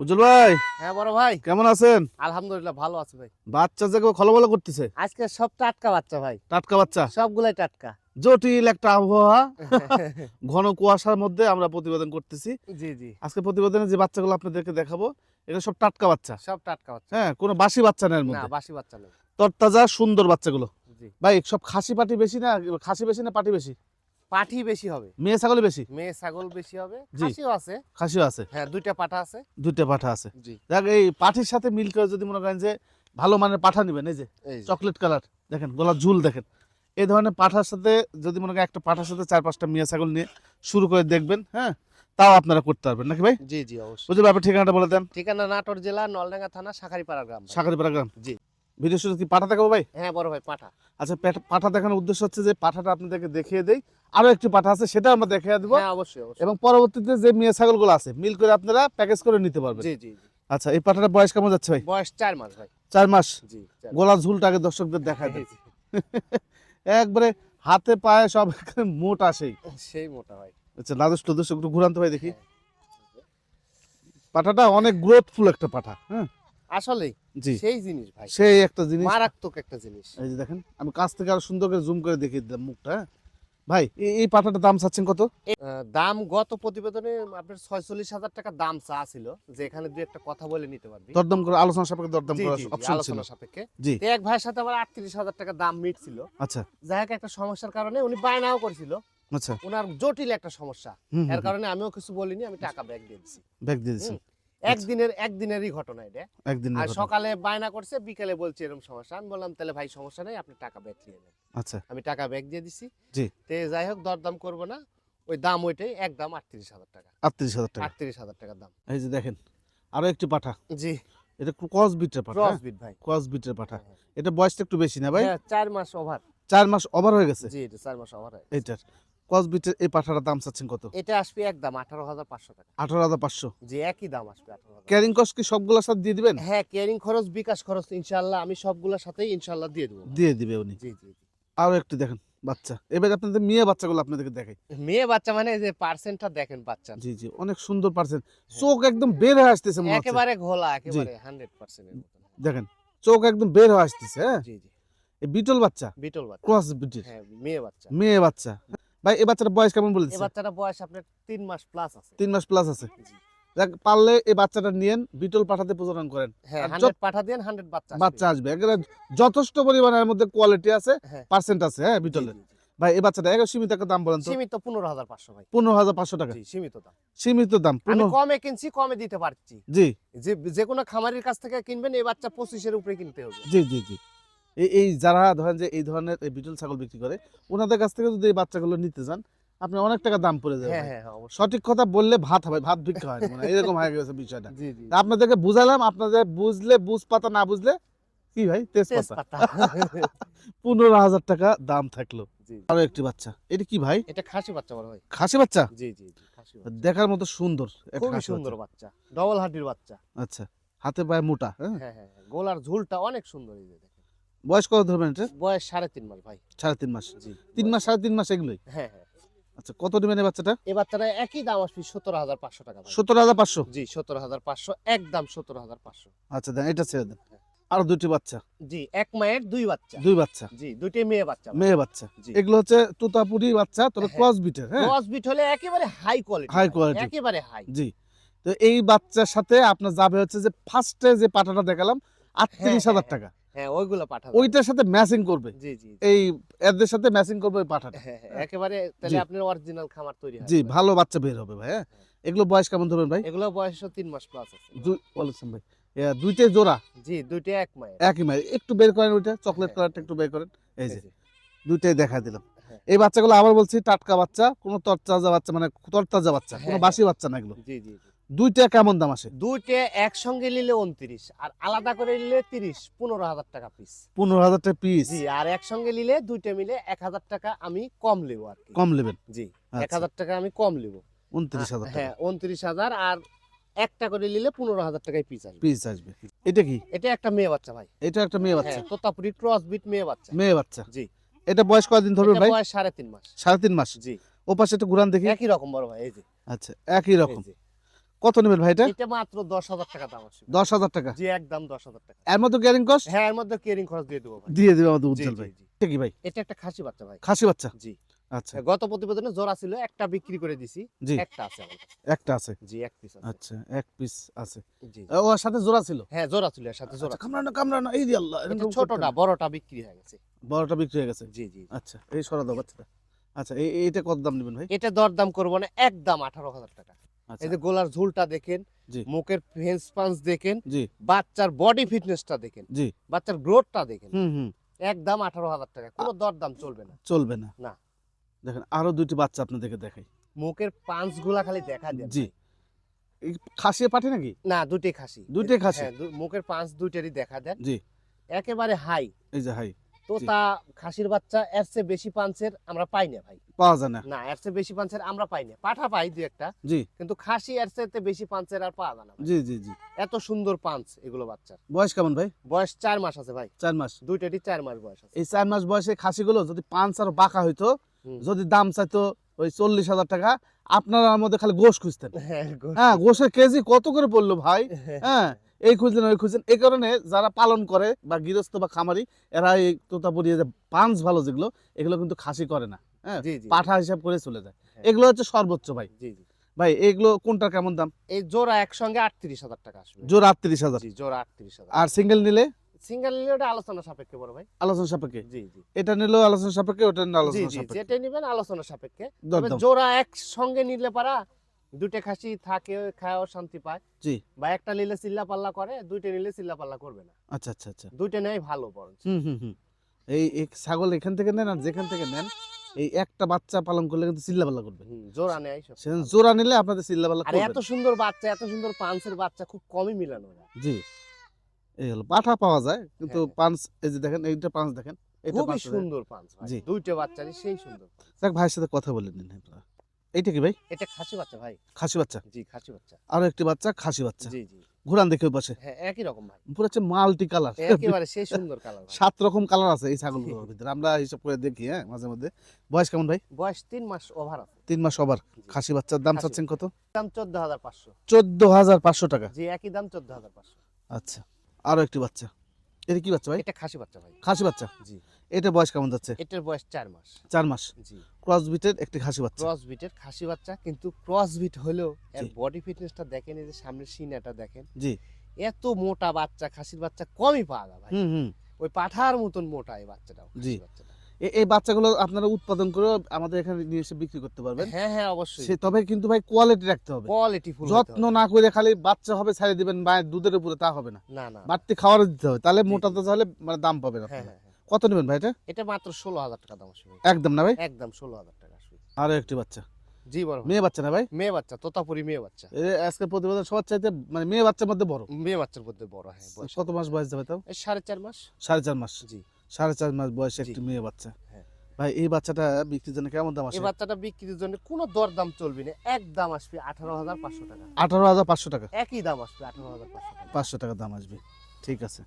উজ্জ্বল ভাই হ্যাঁ বড় ভাই। কেমন আছেন? আলহামদুলিল্লাহ ভালো আছে ভাই। বাচ্চা যে খলবল করতেছে? আজকে সব টাটকা বাচ্চা ভাই। টাটকা বাচ্চা? সবগুলাই টাটকা। জটিল একটা আবহাওয়া। ঘন কুয়াশার মধ্যে আমরা প্রতিবেদন করতেছি। জি জি। আজকে প্রতিবেদনে যে বাচ্চাগুলো আপনাদেরকে দেখাবো এটা সব টাটকা বাচ্চা। সব টাটকা বাচ্চা। হ্যাঁ কোনো বাসি বাচ্চা নেই না মধ্যে। বাসি বাচ্চা নেই। তরতাজা সুন্দর বাচ্চাগুলো। ভাই সব খাসি পাটি বেশি না? খাসি বেশি না পাটি বেশি? পাঠি বেশি হবে। মেয়ে ছাগল বেশি? মেয়ে ছাগল বেশি হবে। খাসিও আছে। খাসিও আছে? হ্যাঁ দুইটা পাঠা আছে। দুইটা পাঠা আছে। জি। দেখ এই পাঠির সাথে মিল করে যদি মনে করেন যে ভালো মানের পাঠা নেবেন এই যে চকলেট কালার দেখেন গলার ঝুল দেখেন। এই ধরনের পাঠার সাথে যদি মনে করেন একটা পাঠার সাথে চার পাঁচটা মিয়া ছাগল নিয়ে শুরু করে দেখবেন হ্যাঁ তাও আপনারা করতে পারবেন নাকি ভাই? জি জি অবশ্যই। বুঝতে আপনার ঠিকানাটা বলে দেন। ঠিকানা নাটোর জেলা নলডাঙ্গা থানা শাখারিপাড়া গ্রাম। ভাই। সাগরপাড়া গ্রাম। জি। ভিডিও শুরু কি পাঠা দেখাবো ভাই? হ্যাঁ বড় ভাই পাঠা। আচ্ছা পাঠা দেখানোর উদ্দেশ্য হচ্ছে যে পাঠাটা আপনাদেরকে দেখিয়ে দেই। আরও একটি পাঠা আছে সেটা আমরা দেখিয়ে দেবো। হ্যাঁ অবশ্যই এবং পরবর্তীতে যে মেয়ে ছাগলগুলো আছে মিল করে আপনারা প্যাকেজ করে নিতে পারবেন। জি জি জি। আচ্ছা এই পাঠাটা বয়স কেমন যাচ্ছে ভাই? বয়স চার মাস ভাই। চার মাস? জি গোলা ঝুলটা আগে দর্শকদের দেখায় দেন। একবারে হাতে পায়ে সব মোট আসেই। সেই মোটা ভাই। আচ্ছা লাদুষ্ট দর্শক একটু ঘুরান্ত ভাই দেখি। হ্যাঁ। পাঠাটা অনেক গ্রোথফুল একটা পাঠা হ্যাঁ? জি। সেই জিনিস ভাই। সেই একটা জিনিস। মারাত্মক একটা জিনিস। এই যে দেখেন আমি কাছ থেকে আরও সুন্দর করে জুম করে দেখিয়ে দিলাম মুখটা হ্যাঁ? ভাই এই- পাঠাটার দাম চাচ্ছেন কত? দাম গত প্রতিবেদনে আপনার ছয়চল্লিশ হাজার টাকা দাম চা ছিল যে এখানে দুই একটা কথা বলে নিতে পারবি। দরদাম করে আলোচনা সাপেক্ষে দরদাম জি, অপশন ছিল। সাপেক্ষে। জি। এক ভাইয়ের সাথে আবার আটত্রিশ হাজার টাকা দাম মিটছিল আচ্ছা। যাই হোক একটা সমস্যার কারণে উনি বায়নাও করেছিল। আচ্ছা। ওনার জটিল একটা সমস্যা। এর কারণে আমিও কিছু বলিনি আমি টাকা ব্যাক দিয়ে দিছি। ব্যাগ দিয়ে দিচ্ছেন একদিনের একদিনেরই ঘটনা এটা। একদিন আর সকালে বায়না করছে বিকেলে বলছে এরকম সমস্যা। আমি বললাম তাহলে ভাই সমস্যা নেই আপনি টাকা ব্যাক নিয়ে নেন। আচ্ছা। আমি টাকা ব্যাক দিয়ে দিছি। জি। তে যাই হোক দরদাম করব না। ওই দাম ওইটাই একদম আটত্রিশ হাজার টাকা। আটত্রিশ হাজার টাকা। আটত্রিশ হাজার টাকার দাম। এই যে দেখেন আরও একটি পাঠা। জি। এটা ক্রস বিটের পাঠা ক্রস বিট ভাই। ক্রস বিটের পাঠা। হ্যাঁ, এটা বয়সটা একটু বেশি না ভাই? হ্যাঁ, চার মাস ওভার চার মাস ওভার হয়ে গেছে? জি এটা চার মাস ওভার এইটার। ক্রস বিটের এই পাঠাটার দাম চাচ্ছেন কত? এটা আসবে একদম আঠারো হাজার পাঁচশো টাকা। আঠারো হাজার পাঁচশো? জি একই দাম আসবে আঠারো ক্যারিং কস্ট কি সবগুলোর সাথে দিয়ে দিবেন? হ্যাঁ কেয়ারিং খরচ বিকাশ খরচ ইনশাল্লাহ আমি সবগুলোর সাথেই ইনশাল্লাহ দিয়ে দেবো। দিয়ে দিবে উনি। জি জি জি। আরও একটু দেখেন বাচ্চা। এবার আপনাদের মেয়ে বাচ্চাগুলো আপনাদেরকে দেখাই। মেয়ে বাচ্চা মানে যে পার্সেন্টটা দেখেন বাচ্চা। জি জি অনেক সুন্দর পারছেন চোখ একদম বের হয়ে আসতেছে মনে হচ্ছে। একেবারে ঘোলা একেবারে মতন দেখেন চোখ একদম বের হয়ে আসতেছে হ্যাঁ? জি জি। বিটল বাচ্চা? বিটল বাচ্চা। ক্রস বিটের হ্যাঁ মেয়ে বাচ্চা। মেয়ে বাচ্চা। ভাই এই বাচ্চাটার বয়স কেমন এই বলেছে? বাচ্চাটা বয়স আপনার তিন মাস প্লাস আছে। তিন মাস প্লাস আছে। দেখ পারলে এই বাচ্চাটা নিয়েন বিটল পাঠাতে প্রজনন করেন। হ্যাঁ আর যত- হান্ড্রেড পাঠা দেন হান্ড্রেড বাচ্চা আসবে। বাচ্চা আসবে। একেবারে যথেষ্ট পরিমাণের মধ্যে কোয়ালিটি আছে হ্যাঁ। পার্সেন্ট আছে হ্যাঁ বিটলের। ভাই এই বাচ্চাটা এগারো সীমিত একটা দাম বলেন তো? সীমিত পনেরো হাজার পাঁচশো ভাই। পনেরো হাজার পাঁচশো টাকা। জি সীমিত দাম। সীমিত দাম আমি কমে কিনছি কমে দিতে পারছি। জি। যে যে কোনো খামারের কাছ থেকে কিনবেন এই বাচ্চা পঁচিশের উপরে কিনতে হবে। জি জি জি। এই এই যারা ধরেন যে এই ধরনের এই বিটল ছাগল বিক্রি করে ওনাদের কাছ থেকে যদি এই বাচ্চাগুলো নিতে যান আপনি অনেক টাকা দাম পড়ে যাবে হ্যাঁ। হ্যাঁ হ্যাঁ সঠিক কথা বললে ভাত হবে ভাত ভিক্ষা হয় মানে এরকম হয়ে গেছে বিষয়টা। আপনাদেরকে বুঝালাম আপনাদের বুঝলে বুঝ পাতা না বুঝলে কি ভাই তেজপাতা। পনেরো হাজার টাকা দাম থাকল। আরও একটি বাচ্চা। এটা কি ভাই? এটা খাসি বাচ্চা বড় ভাই। খাসি বাচ্চা? জি জি খাসি দেখার মতো সুন্দর একটা খুবই সুন্দর বাচ্চা। ডবল হাড্ডির বাচ্চা। আচ্ছা হাতে পায়ে মোটা হ্যাঁ? হ্যাঁ। গোলার ঝুলটা অনেক সুন্দর এই বয়স কত ধরবেন এটা? বয়স সাড়ে তিন মাস ভাই। সাড়ে তিন মাস। জি তিন মাস সাড়ে তিন মাস এগুলোই? হ্যাঁ হ্যাঁ। আচ্ছা কত নেবেন এই বাচ্চাটা? এই বাচ্চাটা একই দাম আসবে সতেরো হাজার পাঁচশো টাকা হাজার পাঁচশো? জি সতেরো হাজার পাঁচশো একদম সতেরো হাজার পাঁচশো। আচ্ছা দেন এটা ছেড়ে দেন। আরও দুটি বাচ্চা? জি এক মায়ের দুই বাচ্চা। দুই বাচ্চা? জি দুইটাই মেয়ে বাচ্চা মেয়ে বাচ্চা। জি। এগুলো হচ্ছে তুতাপুরি বাচ্চা তবে হ্যাঁ। ক্রস বিটের হ্যাঁ? ক্রস বিট হলে একেবারে হাই কোয়ালিটি quality। একেবারে হাই জি। তো এই বাচ্চার সাথে আপনার যাবে হচ্ছে যে ফার্স্টে যে পাঠাটা দেখালাম আটত্রিশ হাজার হ্যাঁ, টাকা। হ্যাঁ ওইগুলো পাঠাবো। ওইটার সাথে ম্যাচিং করবে? জি জি জি। এই এদের সাথে ম্যাচিং করবে পাঠাটা? হ্যাঁ হ্যাঁ একেবারে তাহলে আপনার অরিজিনাল খামার তৈরি হয় জি ভালো বাচ্চা বের হবে ভাই হ্যাঁ? এগুলো বয়স কেমন ধরবেন ভাই? এগুলো বয়স তিন মাস প্লাস আছে। দুই বলেছেন ভাই। দুইটাই জোড়া? জি দুইটাই এক মায়ের। একই মাই একটু বের করেন ওইটা চকলেট হ্যাঁ। কালারটা একটু বের করেন। এই যে দুইটাই দেখা দিলাম। হ্যাঁ। এই বাচ্চাগুলো আবার বলছি টাটকা বাচ্চা কোনো তরতাজা বাচ্চা মানে তরতাজা বাচ্চা কোনো হ্যাঁ, বাসি বাচ্চা না এগুলো। জি জি। দুইটা কেমন দাম আছে? দুইটা একসঙ্গে নিলে উনত্রিশ আর আলাদা করে নিলে তিরিশ পনেরো হাজার টাকা পিস পনেরো হাজার টাকা পিস জি আর একসঙ্গে নিলে দুইটা মিলে এক হাজার টাকা আমি কম নেব আর কম নেবেন? জি এক আচ্ছা হাজার টাকা আমি কম নেব। উনত্রিশ হাজার হ্যাঁ উনত্রিশ হাজার আর একটা করে নিলে পনেরো হাজার টাকায় পিস আসবে। পিস আসবে। এটা কি? এটা একটা মেয়ে বাচ্চা ভাই। এটা একটা মেয়ে বাচ্চা? হ্যাঁ তোতাপুরি ক্রস বিট মেয়ে বাচ্চা। মেয়ে বাচ্চা? জি। এটা বয়স কয়দিন ধরবে ভাই? বয়স সাড়ে তিন মাস। সাড়ে তিন মাস? জি। ও পাশে একটু ঘুরান দেখি। একই রকম বড় ভাই এই যে। আচ্ছা একই রকম। কত নেবেন ভাই এটা? এটা মাত্র দশ হাজার টাকা দাম আছে। দশ হাজার টাকা? জি একদম দশ হাজার টাকা। এর মধ্যে ক্যারিং কস্ট হ্যাঁ এর মধ্যে কেয়ারিং খরচ দিয়ে দেবো ভাই। দিয়ে দিবে আমাদের উজ্জ্বল ভাই। এটা কি ভাই? এটা একটা খাসি বাচ্চা ভাই। খাসি বাচ্চা? জি। আচ্ছা। গত প্রতিবেদনে জোড়া ছিল একটা বিক্রি করে দিছি। একটা আছে আমার একটা আছে? জি এক পিস আছে। আচ্ছা এক পিস আছে। জি ও, ওর সাথে জোড়া ছিল? হ্যাঁ জোড়া ছিল এর সাথে জোড়া আচ্ছা, কামড়ানো কামড়ানো এই দিয়ে আল্লাহ ছোটটা বড়টা বিক্রি হয়ে গেছে। বড়টা বিক্রি হয়ে গেছে? জি জি আচ্ছা এই সরা দাও বাচ্চাটা। আচ্ছা এই এইটা কত দাম নেবেন ভাই? এটা দর দাম করব না একদম আঠারো হাজার টাকা। এই যে গোলার ঝুলটা দেখেন। মুখের ফেন্স পাঞ্চ দেখেন বাচ্চার বডি ফিটনেসটা দেখেন বাচ্চার গ্রোথটা দেখেন। হুম হুম। একদম আঠারো হাজার টাকা কোনো দরদাম চলবে না। চলবে না। না। দেখেন আরও দুইটি বাচ্চা আপনাদেরকে দেখাই। মুখের পাঞ্চগুলা খালি দেখা দেন জি। খাসি পাঠে নাকি? না দুটি খাসি। দুটি খাসি? হ্যাঁ, মুখের পাঁচ দুইটারই দেখা দেন। জি। একেবারে হাই এই যে হাই খাসির বাচ্চা এর চেয়ে বেশি পাঞ্চের আমরা পাই না ভাই। পাওয়া যায় না। না এর চেয়ে বেশি পাঞ্চের আমরা পাই না। পাঠা পাই দু একটা। জি। কিন্তু খাসি এর চেয়ে বেশি পাঞ্চের আর পাওয়া যায় না জি জি জি। এত সুন্দর পাঞ্চ এগুলো বাচ্চার। বয়স কেমন ভাই? বয়স চার মাস আছে ভাই। চার মাস। দুইটারই চার মাস বয়স আছে? এই চার মাস বয়সে খাসিগুলো যদি পাঁচ আর বাঁকা হইতো যদি দাম চাইতো ওই চল্লিশ হাজার টাকা আপনারা মধ্যে খালি গোশ খুঁজতেন। হ্যাঁ, গো- হ্যাঁ গোশের কেজি কত করে পড়ল ভাই? হ্যাঁ এই খুঁজলেন ওই খুঁজলেন। এই কারণে যারা পালন করে বা গৃহস্থ বা খামারি এরা এই তোতাপুরি যে পাঁচ ভালো যেগুলো এগুলো কিন্তু খাসি করে না হ্যাঁ? পাঠা হিসাব করে চলে যায়। হ্যাঁ। এগুলো হচ্ছে সর্বোচ্চ ভাই। জি জি। ভাই এগুলো কোনটা কেমন দাম? এই জোড়া একসঙ্গে আটত্রিশ হাজার টাকা আসবে। জোর আটত্রিশ হাজার। জোড়া আটত্রিশ হাজার। আর সিঙ্গেল নিলে? সিঙ্গেল নিলে ওটা আলোচনা সাপেক্ষে বড় ভাই। আলোচনা সাপেক্ষে? জি জি। এটা নিলেও আলোচনা সাপেক্ষে ওটা নিলে আলোচনা সাপেক্ষে। যেটাই নিবেন আলোচনা সাপেক্ষে। তবে জোড়া একসঙ্গে নিলে পারা দুটো খাসি থাকে খায়ও শান্তি পায়। জি। বা একটা নিলে চিল্লা পাল্লা করে দুইটা নিলে চিল্লা পাল্লা করবে না। আচ্ছা আচ্ছা আচ্ছা। দুইটা নেই ভালো বরং হুম হুম হুম। এই এই ছাগল এখান থেকে নেন আর যেখান থেকে নেন এই একটা বাচ্চা পালন করলে কিন্তু চিল্লাপাল্লা করবে। হুম, জোড়া নেয় সব। সেখানে জোড়া নিলে আপনাদের চিল্লাপাল্লা আর করবে। এত সুন্দর বাচ্চা এত সুন্দর পাঁচের বাচ্চা খুব কমই মিলানো যায় জি। এই হলো পাঠা পাওয়া যায় কিন্তু হ্যাঁ, হ্যাঁ। পাঁচ এই যে দেখেন এইটা পাঁচ দেখেন এটা খুবই পাঁচ সুন্দর পাঁচ ভাই জি। দুইটা বাচ্চারই সেই সুন্দর। দেখ ভাইয়ের সাথে কথা বলে নিন আপনারা। এইটা কি ভাই? এটা খাসি বাচ্চা ভাই। খাসি বাচ্চা? জি খাসি বাচ্চা। আরও একটি বাচ্চা খাসি বাচ্চা। জি জি। ঘুরান দেখে পাশে। হ্যাঁ একই রকম ভাই। পুরো হচ্ছে মাল্টি কালার। একেবারে সেই সুন্দর কালার সাত রকম কালার আছে এই ছাগলগুলোর ভিতরে। আমরা হিসাব করে দেখি হ্যাঁ মাঝে মধ্যে। বয়স কেমন ভাই? বয়স তিন মাস ওভার আছে। তিন মাস ওভার খাসি বাচ্চার দাম চাচ্ছেন কত? দাম চোদ্দ হাজার পাঁচশো। চোদ্দ হাজার পাঁচশো টাকা। জি একই দাম চোদ্দ হাজার পাঁচশো। আচ্ছা। আরও একটি বাচ্চা। এটা কি বাচ্চা ভাই? এটা খাসি বাচ্চা ভাই। খাসি বাচ্চা? জি। এটা বয়স কেমন যাচ্ছে? এটার বয়স চার মাস। চার মাস। জি। ক্রস বিটের একটি খাসি বাচ্চা। ক্রস বিটের খাসি বাচ্চা কিন্তু ক্রস বিট হলেও এর বডি ফিটনেসটা দেখেন এই যে সামনের সিনাটা দেখেন জি। এত মোটা বাচ্চা খাসির বাচ্চা কমই পাওয়া যায় ভাই। হুম ওই পাঠার মতন মোটা এই বাচ্চাটাও জি। বাচ্চাটা। এই বাচ্চাগুলো আপনারা উৎপাদন করে আমাদের এখানে নিয়ে এসে বিক্রি করতে পারবেন। হ্যাঁ হ্যাঁ অবশ্যই। সে তবে কিন্তু ভাই কোয়ালিটি রাখতে হবে। কোয়ালিটি ফুল যত্ন না করে খালি বাচ্চা হবে ছেড়ে দিবেন মায়ের দুধের উপরে তা হবে না। না না। বাড়তি খাওয়ারও দিতে হবে। তাহলে মোটা তো তাহলে মানে দাম পাবেন হ্যাঁ আপনারা। হ্যাঁ হ্যাঁ। কত নেবেন ভাই এটা? এটা মাত্র ষোলো হাজার টাকা দাম আসবে একদম না ভাই? একদম ষোলো হাজার টাকা আসবে। আরও একটি বাচ্চা। জি বড় মেয়ে বাচ্চা না ভাই? মেয়ে বাচ্চা তোতাপুরি মেয়ে বাচ্চা। আজকে প্রতিবেদন সবার চাইতে মানে মেয়ে বাচ্চার মধ্যে বড়। মেয়ে বাচ্চার মধ্যে বড় হ্যাঁ। কত মাস বয়স যাবে তাও? সাড়ে চার মাস। সাড়ে চার মাস? জি। সাড়ে চার মাস বয়সে। একটি মেয়ে বাচ্চা। হ্যাঁ। ভাই এই বাচ্চাটা বিক্রির জন্য কেমন দাম এই বাচ্চাটা বিক্রির জন্য কোনো দরদাম চলবে না। এক দাম আসবে আঠারো হাজার পাঁচশো টাকা। আঠারো হাজার পাঁচশো টাকা। একই দাম আসবে আঠারো হাজার পাঁচশো টাকা দাম আসবে। ঠিক আছে।